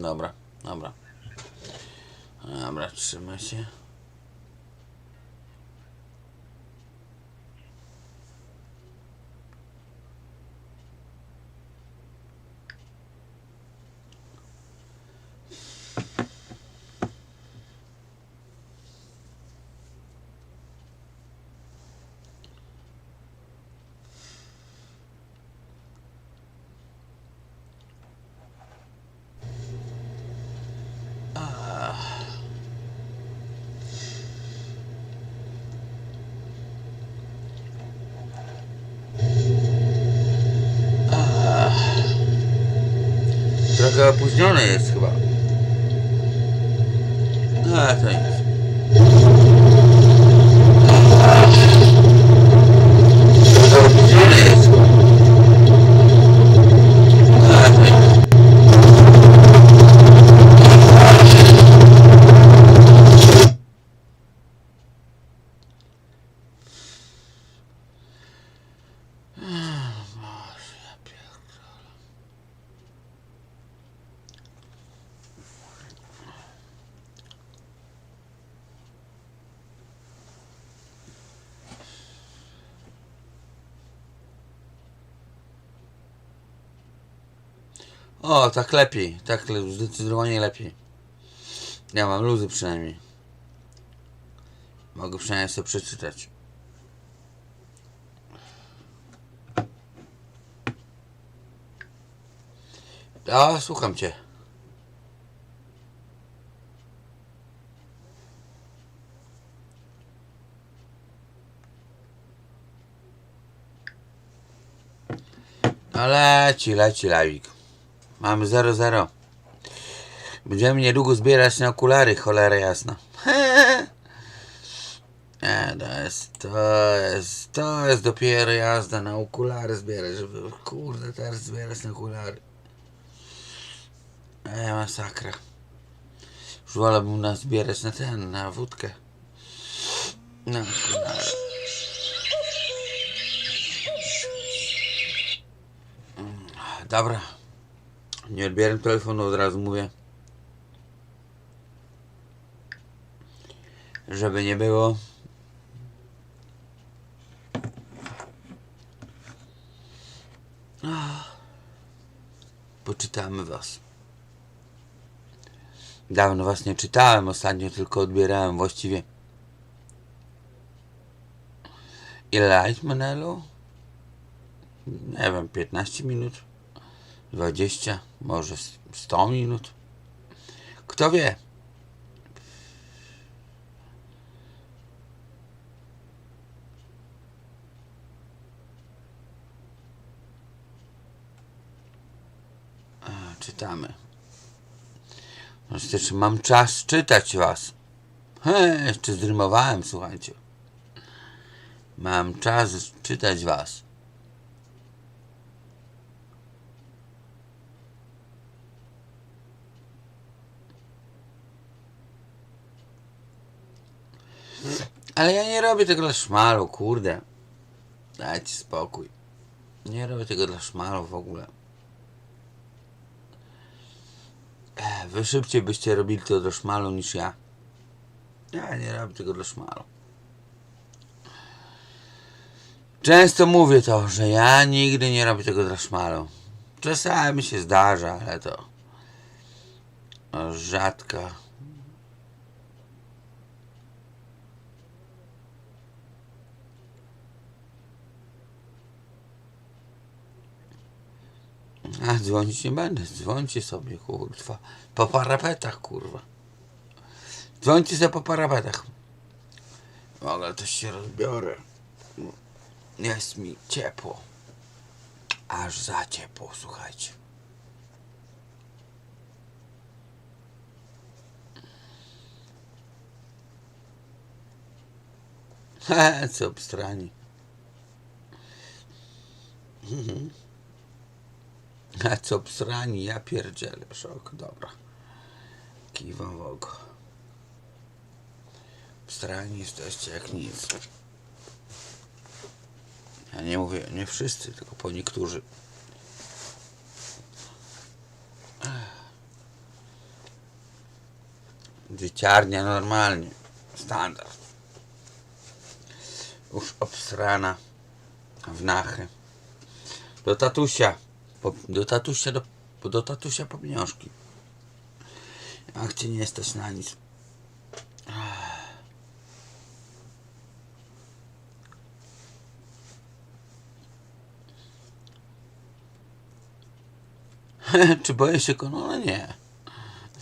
Dobra, dobra. Dobra, trzymaj się. Trochę opóźnione jest chyba. No, ale to nic. Trochę opóźnione jest chyba. No, ale to nic. Boże, ja pierdolę. O, tak lepiej. Tak zdecydowanie lepiej. Ja mam luzy przynajmniej. Mogę przynajmniej sobie przeczytać. A, słucham cię. No leci, leci lawik. Mamy 0-0. Będziemy niedługo zbierać na okulary, cholera jasna. Nie, to jest, to jest, to jest dopiero jazda na okulary zbierać, żeby, kurde, teraz zbierać na okulary. E, masakra. Już wolałbym nas zbierać na ten, na wódkę. Na okulary. Mm, Dobra. Nie odbieram telefonu, od razu mówię. Żeby nie było. Poczytamy was. Dawno was nie czytałem, ostatnio tylko odbierałem właściwie. Ile lat, Manelu? Nie wiem, 15 minut? 20, może 100 minut? Kto wie? Czytamy. Jeszcze czy mam czas czytać was? He, jeszcze zrymowałem, słuchajcie. Mam czas czytać was. Ale ja nie robię tego dla szmalu, kurde. Dajcie spokój. Nie robię tego dla szmalu w ogóle. Wy szybciej byście robili to dla szmalu niż ja. Ja nie robię tego dla szmalu. Często mówię to, że ja nigdy nie robię tego dla szmalu. Czasami się zdarza, ale to rzadko. A dzwonić nie będę, dzwońcie sobie, kurwa. Po parapetach, kurwa. Dzwońcie sobie po parapetach. Mogę też się rozbiorę. Jest mi ciepło. Aż za ciepło, słuchajcie. He, co obstrani. Mhm. A co obstrani, ja pierdzielę, szok, dobra. Kiwam w oko. Obstrani jesteście jak nic. Ja nie mówię, nie wszyscy, tylko po niektórzy. Dzieciarnia normalnie. Standard. Już obsrana w nachy. Do tatusia. Do tatusia, do, do tatusia po pieniążki. Jak cię nie stać na nic. Czy boję się konona? Nie.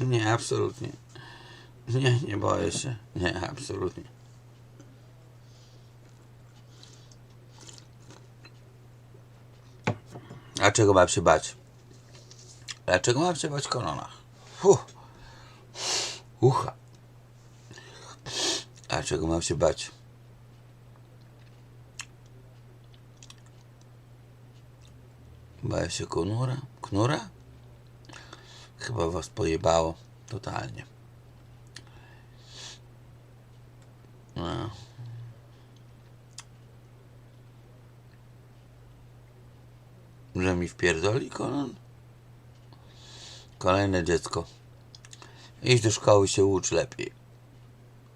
Nie, absolutnie. Nie, nie boję się. Nie, absolutnie. A czego mam się bać? Dlaczego mam się bać konona? Fuh. Ucha. A czego mam się bać? Boję się konura? Knura? Chyba was pojebało totalnie. No. Że mi wpierdoli konon? Kolejne dziecko. Idź do szkoły się ucz lepiej.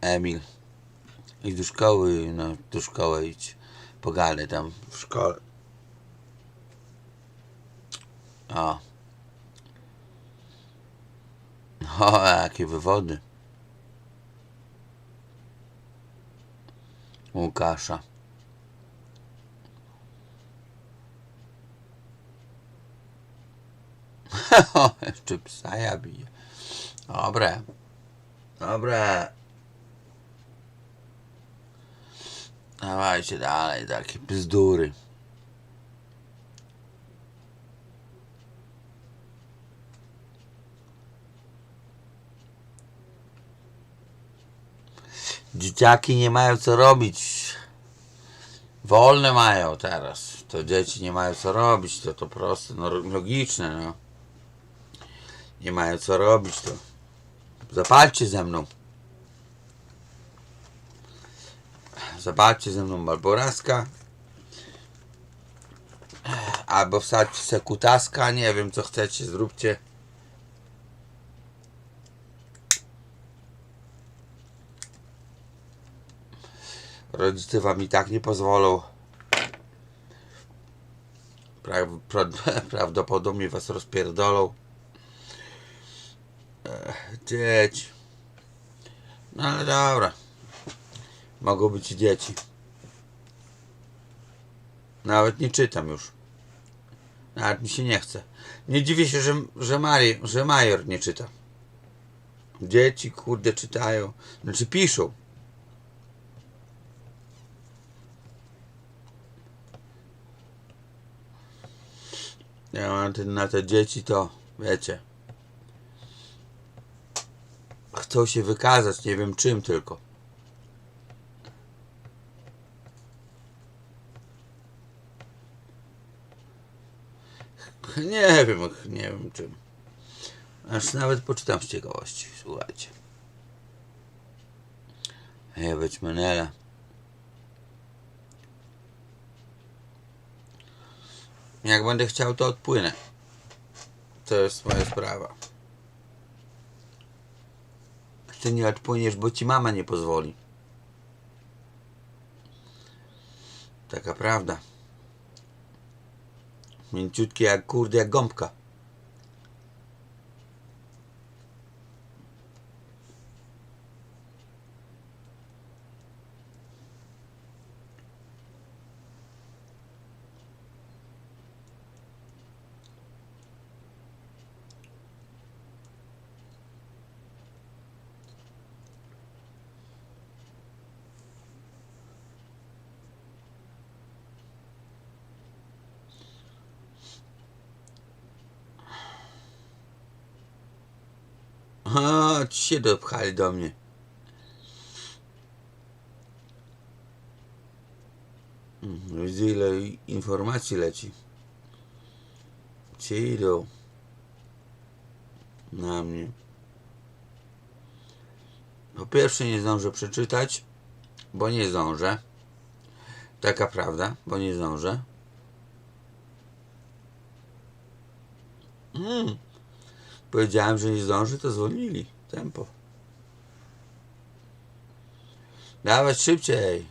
Emil. Idź do szkoły, no do szkoły idź. Pogadaj tam w szkole. O. O, jakie wywody. Łukasza. O, jeszcze psa ja bije. Dobre. Dobre. Dawajcie dalej, takie bzdury. Dzieciaki nie mają co robić. Wolne mają teraz. To dzieci nie mają co robić. To to proste, no logiczne, no. Nie mają co robić, to zapalcie ze mną. Zapalcie ze mną Balboraska. Albo wsadźcie se kutaska, nie wiem co chcecie, zróbcie. Rodzice wam i tak nie pozwolą. Pra- pra- prawdopodobnie was rozpierdolą. Dzieci. No ale dobra. Mogą być i dzieci. Nawet nie czytam już. Nawet mi się nie chce. Nie dziwię się, że, że, Mari, że Major nie czyta. Dzieci, kurde, czytają. Znaczy piszą. Ja mam ten, na te dzieci to, wiecie. Chcą się wykazać, nie wiem czym tylko. Nie wiem, nie wiem czym. Aż nawet poczytam z ciekawości, słuchajcie. Ja być menela. Jak będę chciał, to odpłynę. To jest moja sprawa. Ty nie odpłyniesz, bo ci mama nie pozwoli. Taka prawda. Mięciutkie jak kurde, jak gąbka. O, ci się dopchali do mnie. Mhm, Widzę ile informacji leci. Ci idą na mnie. Po pierwsze nie zdążę przeczytać, bo nie zdążę. Taka prawda, bo nie zdążę. Mm. Powiedziałem, że nie zdąży, to zwolnili tempo. Dawać szybciej.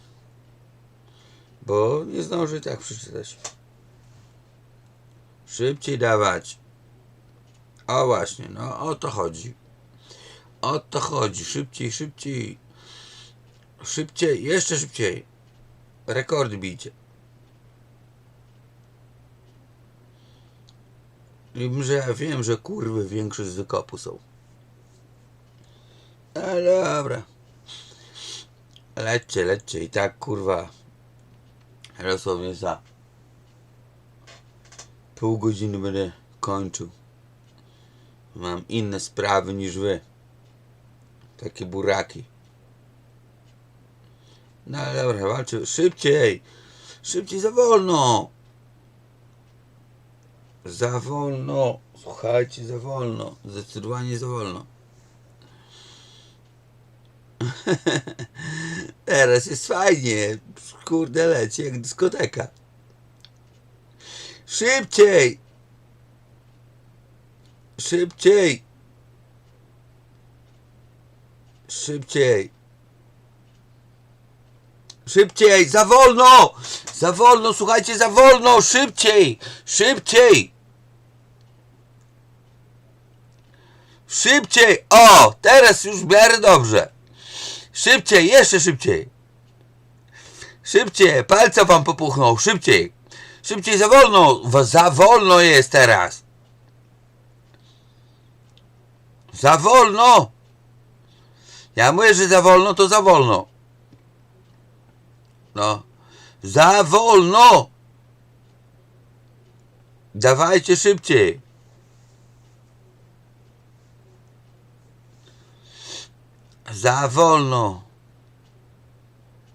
Bo nie zdąży tak przeczytać. Szybciej dawać. O właśnie, no o to chodzi. O to chodzi. Szybciej, szybciej. Szybciej, jeszcze szybciej. Rekordy bijcie. Że ja wiem, że kurwy większość z wykopu są. Ale dobra. Lećcie, lećcie i tak kurwa. Dosłownie za pół godziny będę kończył. Mam inne sprawy niż wy. Takie buraki. No ale dobra, walczę. Szybciej! Szybciej za wolno! Za wolno! Słuchajcie, za wolno. Zdecydowanie za wolno. Teraz jest fajnie. Kurde, leci jak dyskoteka. Szybciej! Szybciej! Szybciej! Szybciej! Za wolno! Za wolno, słuchajcie, za wolno! Szybciej! Szybciej! Szybciej! O! Teraz już w miarę dobrze. Szybciej, jeszcze szybciej. Szybciej, palce wam popuchną, szybciej. Szybciej, za wolno, za wolno jest teraz. Za wolno. Ja mówię, że za wolno, to za wolno. No. Za wolno. Dawajcie szybciej. Za wolno.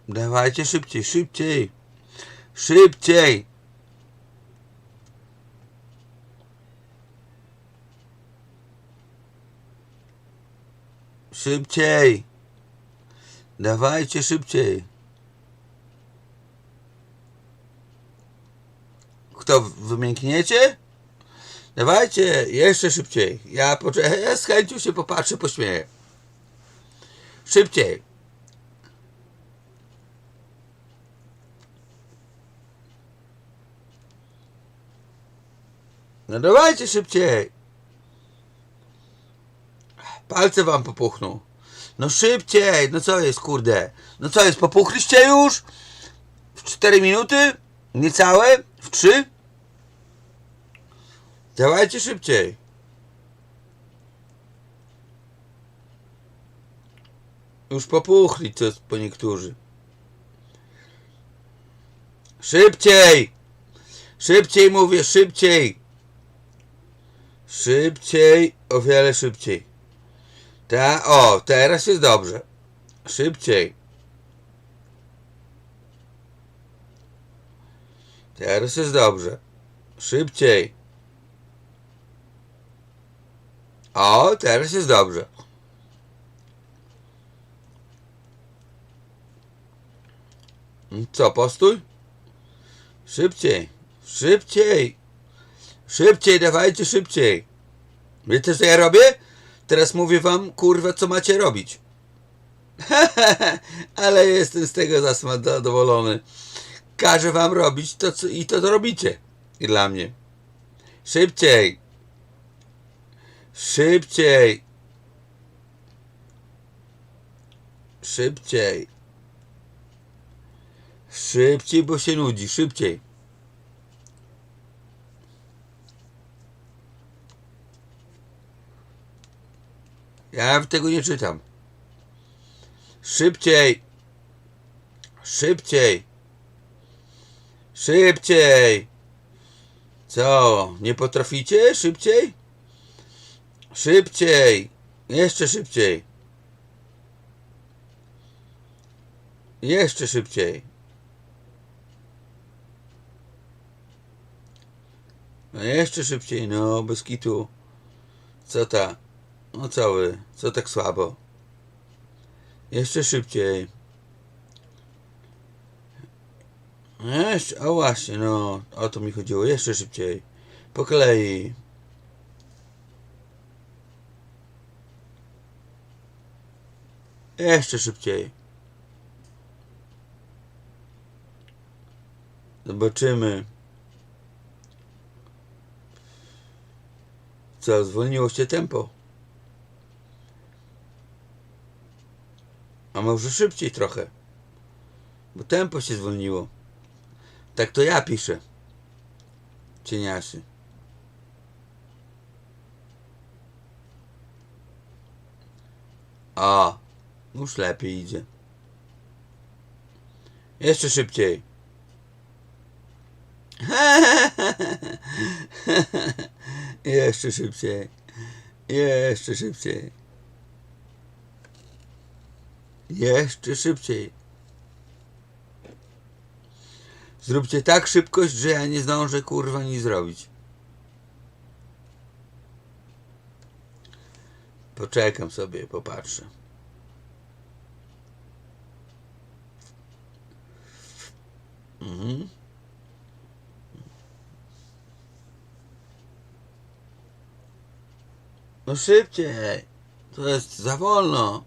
Dawajcie szybciej, szybciej. Szybciej. Szybciej. Dawajcie szybciej. Kto wymiękniecie? Dawajcie jeszcze szybciej. Ja, poczekaj, ja z chęcią się popatrzę, pośmieję. Szybciej. No dawajcie szybciej. Palce wam popuchną. No szybciej. No co jest, kurde? No co jest, popuchliście już? W 4 minuty? Niecałe? W 3? Dawajcie szybciej. Już popuchli co po niektórzy. Szybciej! Szybciej mówię, szybciej! Szybciej, o wiele szybciej. Ta, o, teraz jest dobrze. Szybciej. Teraz jest dobrze. Szybciej. O, teraz jest dobrze. Co, postój? Szybciej. Szybciej. Szybciej, dawajcie szybciej. Wiecie co ja robię? Teraz mówię wam, kurwa, co macie robić. Ale jestem z tego zadowolony. Każę wam robić to, co, i to, to robicie. I dla mnie. Szybciej. Szybciej. Szybciej. Szybciej, bo się nudzi. Szybciej. Ja tego nie czytam. Szybciej. Szybciej. Szybciej. Co? Nie potraficie? Szybciej? Szybciej. Jeszcze szybciej. Jeszcze szybciej. No jeszcze szybciej, no, bez kitu. Co ta? No cały, co tak słabo? Jeszcze szybciej. Jeszcze, a właśnie, no, o to mi chodziło. Jeszcze szybciej. Po kolei. Jeszcze szybciej. Zobaczymy. Co, zwolniło się tempo? A może szybciej trochę? Bo tempo się zwolniło. Tak to ja piszę. Cieniasy. O, już lepiej idzie. Jeszcze szybciej. Jeszcze szybciej. Jeszcze szybciej. Jeszcze szybciej. Zróbcie tak szybkość, że ja nie zdążę kurwa nic zrobić. Poczekam sobie, popatrzę. Mhm. No szybciej. To jest za wolno.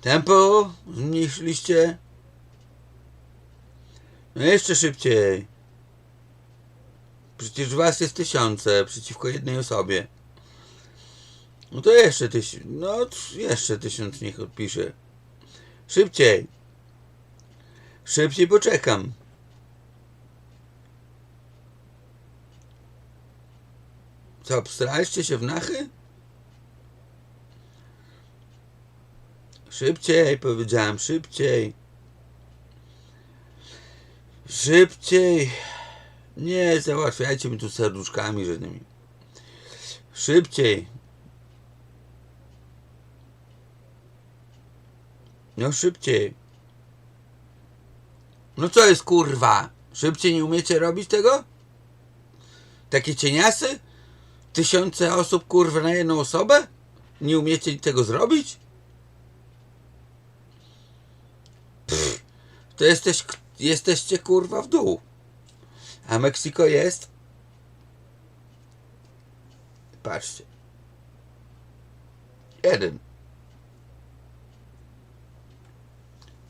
Tempo zmniejszyliście. No jeszcze szybciej. Przecież was jest tysiące przeciwko jednej osobie. No to jeszcze tysiąc. No jeszcze tysiąc niech odpisze. Szybciej. Szybciej poczekam. Co, obstraliście się w nachy? Szybciej, powiedziałem, szybciej. Szybciej. Nie załatwiajcie mi tu serduszkami żadnymi. Szybciej. No szybciej. No co jest kurwa? Szybciej nie umiecie robić tego? Takie cieniasy? Tysiące osób kurwa na jedną osobę? Nie umiecie tego zrobić? Pff, to jesteś, jesteście kurwa w dół. A Meksyko jest? Patrzcie. Jeden.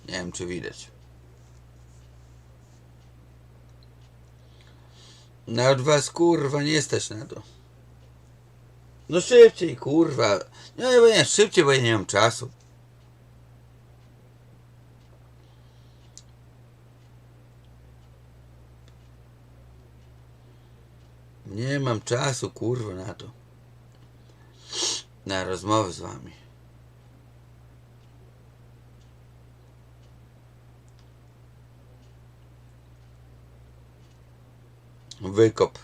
Nie wiem, czy widać. Nawet was kurwa nie stać na to. No szybciej, kurwa. No nie, nie, szybciej, bo ja nie mam czasu. Nie mam czasu, kurwa, na to. Na rozmowy z wami. Wykop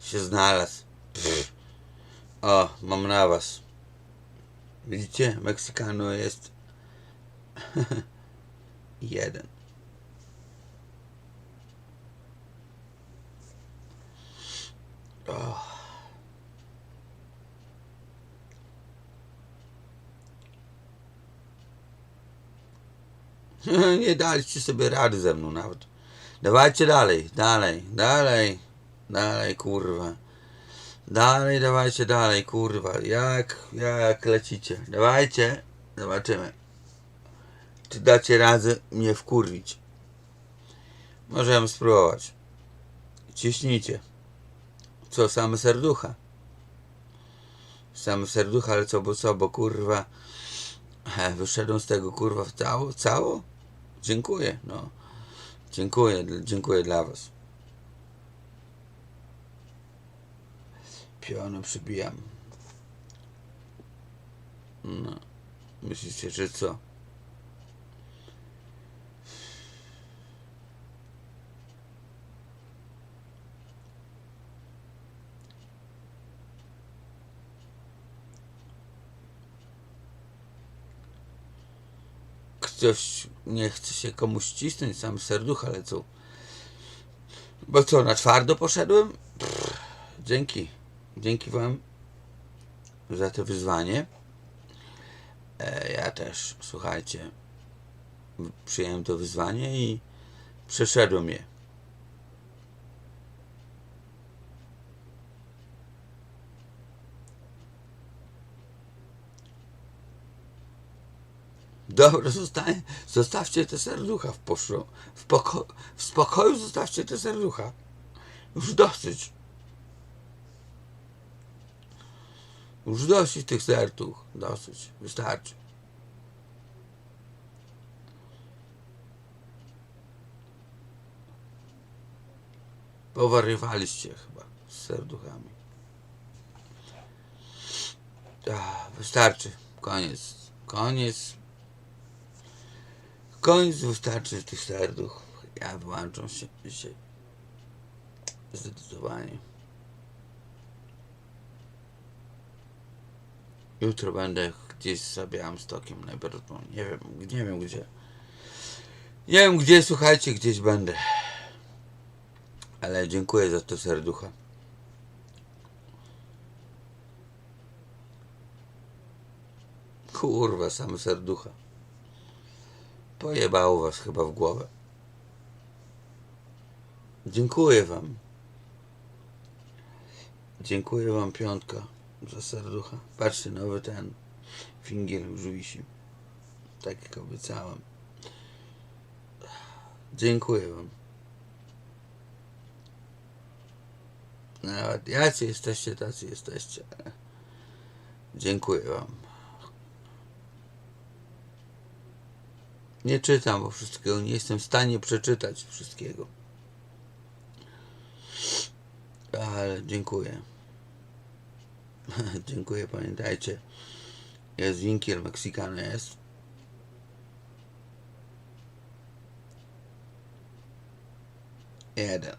się znalazł. Pff. O, mam na was. Widzicie? Meksykanu jest jeden. O. Nie daliście sobie rady ze mną nawet. Dawajcie dalej, dalej, dalej, dalej, kurwa. Dalej, dawajcie dalej, kurwa. Jak, jak lecicie? Dawajcie, zobaczymy. Czy dacie radę mnie wkurwić? Możemy spróbować. Ciśnijcie. Co, same serducha? Same serducha, ale co, bo co, bo kurwa he, wyszedłem z tego kurwa w cało, cało? Dziękuję, no. Dziękuję, dziękuję dla was. Piony przybijam. No. Myślicie, że co? Ktoś nie chce się komuś cisnąć, sam serducha lecą. Bo co, na twardo poszedłem? Pff, dzięki. Dzięki wam za to wyzwanie. E, ja też, słuchajcie, przyjąłem to wyzwanie i przeszedłem je. Dobra, zostań, zostawcie te serducha w poszu. W, poko- w spokoju zostawcie te serducha. Już dosyć. Już dosyć tych serduch. Dosyć. Wystarczy. Powariowaliście chyba z serduchami. Ach, wystarczy. Koniec. Koniec. Koniec wystarczy tych serduch. Ja wyłączam się dzisiaj. Zdecydowanie. Jutro będę gdzieś za Białymstokiem najprawdopodobniej. Nie wiem, nie wiem gdzie. Nie wiem gdzie, słuchajcie, gdzieś będę. Ale dziękuję za to serducha. Kurwa, same serducha. Pojebało was chyba w głowę. Dziękuję wam. Dziękuję wam piątka za serducha. Patrzcie, nowy ten fingiel już wisi. Tak jak obiecałem. Dziękuję wam. Nawet jacy jesteście, tacy jesteście. Dziękuję wam. Nie czytam, bo wszystkiego nie jestem w stanie przeczytać wszystkiego. Ale dziękuję. dziękuję, pamiętajcie. Jest winkiel Meksykany jest. Jeden.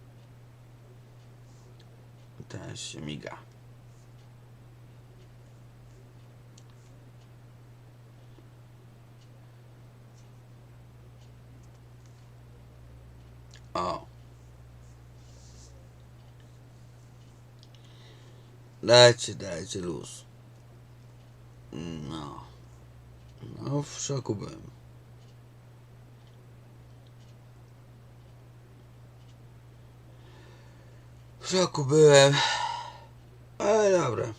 Teraz się miga. O. Dajcie, dajcie luz. No. No, w szoku byłem. W szoku byłem. Ale dobra.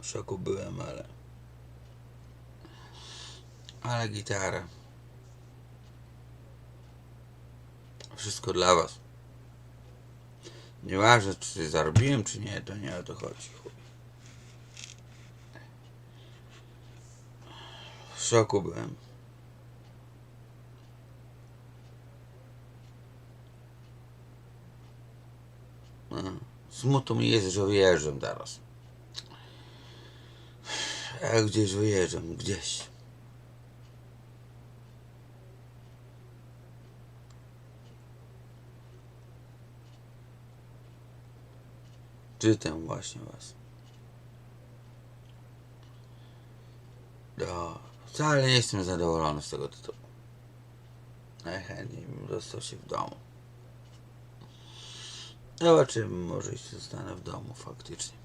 W szoku byłem, ale. Ale gitara. Wszystko dla was. Nieważne, czy zarobiłem, czy nie, to nie o to chodzi. W szoku byłem. No, Smutno mi jest, że wyjeżdżam teraz. Ja gdzieś wyjeżdżam, gdzieś. Czytam właśnie was. No, wcale nie jestem zadowolony z tego tytułu. Najchętniej bym dostał się w domu. Zobaczymy, może i zostanę w domu faktycznie.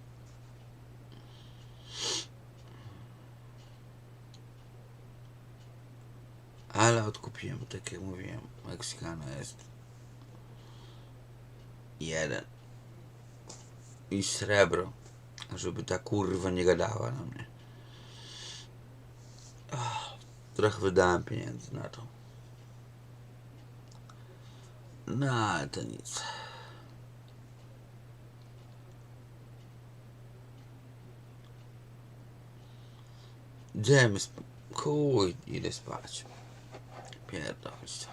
Ale odkupiłem, tak jak mówiłem, Meksykana jest jeden. I srebro, żeby ta kurwa nie gadała na mnie. Trochę wydałem pieniędzy na to. No, ale to nic. Idziemy sp- Chuj, idę spać. Pierdolić.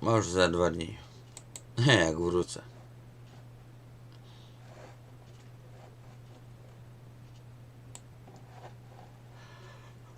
Może za dwa dni. Jak wrócę.